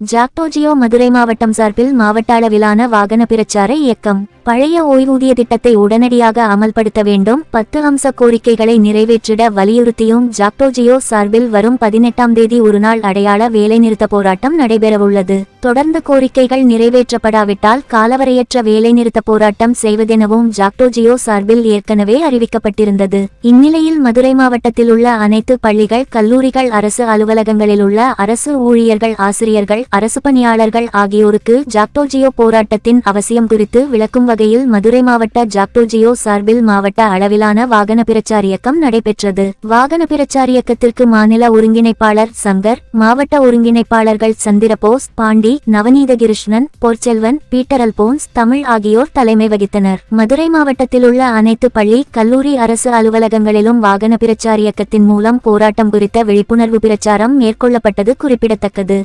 ஜாக்டோஜியோ மதுரை மாவட்டம் சார்பில் மாவட்ட அளவிலான வாகன பிரச்சார இயக்கம். பழைய ஓய்வூதிய திட்டத்தை உடனடியாக அமல்படுத்த வேண்டும். பத்து அம்ச கோரிக்கைகளை நிறைவேற்றிட வலியுறுத்தியும் ஜாக்டோஜியோ சார்பில் வரும் பதினெட்டாம் தேதி ஒருநாள் அடையாள வேலைநிறுத்த போராட்டம் நடைபெறவுள்ளது. தொடர்ந்து கோரிக்கைகள் நிறைவேற்றப்படாவிட்டால் காலவரையற்ற வேலைநிறுத்த போராட்டம் செய்வதெனவும் ஜாக்டோஜியோ சார்பில் ஏற்கனவே அறிவிக்கப்பட்டிருந்தது. இந்நிலையில் மதுரை மாவட்டத்தில் உள்ள அனைத்து பள்ளிகள் கல்லூரிகள் அரசு அலுவலகங்களில் உள்ள அரசு ஊழியர்கள் ஆசிரியர்கள் அரசு பணியாளர்கள் ஆகியோருக்கு ஜாக்டோஜியோ போராட்டத்தின் அவசியம் குறித்து விளக்கும் வகையில் மதுரை மாவட்ட ஜாக்டோஜியோ சார்பில் மாவட்ட அளவிலான வாகன பிரச்சார இயக்கம் நடைபெற்றது. வாகன பிரச்சார இயக்கத்திற்கு மாநில ஒருங்கிணைப்பாளர் சங்கர் மாவட்ட ஒருங்கிணைப்பாளர்கள் சந்திரபோஸ் பாண்டி நவநீத கிருஷ்ணன் பொற்செல்வன் பீட்டர் அல்போன்ஸ் தமிழ் ஆகியோர் தலைமை வகித்தனர். மதுரை மாவட்டத்தில் உள்ள அனைத்து பள்ளி கல்லூரி அரசு அலுவலகங்களிலும் வாகன பிரச்சார இயக்கத்தின் மூலம் போராட்டம் குறித்த விழிப்புணர்வு பிரச்சாரம் மேற்கொள்ளப்பட்டது குறிப்பிடத்தக்கது.